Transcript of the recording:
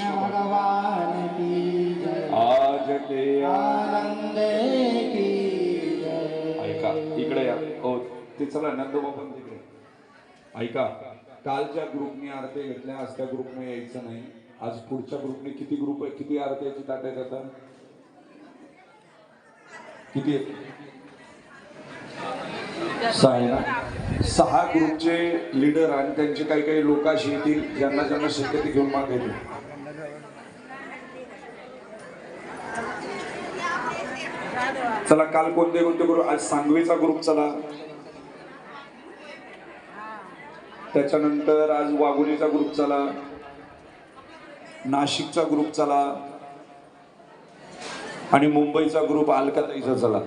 भगवान की आज के आनंद की ऐका इकडे या. हो ते चला नंदोबा पण तिकडे. ऐका कालच्या ग्रुपने आरती घेतल्या आज त्या ग्रुपने यायचं नाही. आज पुढच्या ग्रुपने किती ग्रुप आहे? किती आरती याची ताट्या जातात किती आहेत? सहा आहे ग्रुपचे लीडर आणि त्यांचे काही काही लोक अशी येतील ज्यांना ज्यांना शक्यते घेऊन माग चला काल कोणते कोणते ग्रुप आज सांगवीचा ग्रुप चला. त्याच्यानंतर आज वाघोलीचा ग्रुप चला. नाशिकचा ग्रुप चला. आणि मुंबईचा ग्रुप अलकाताईचा चला.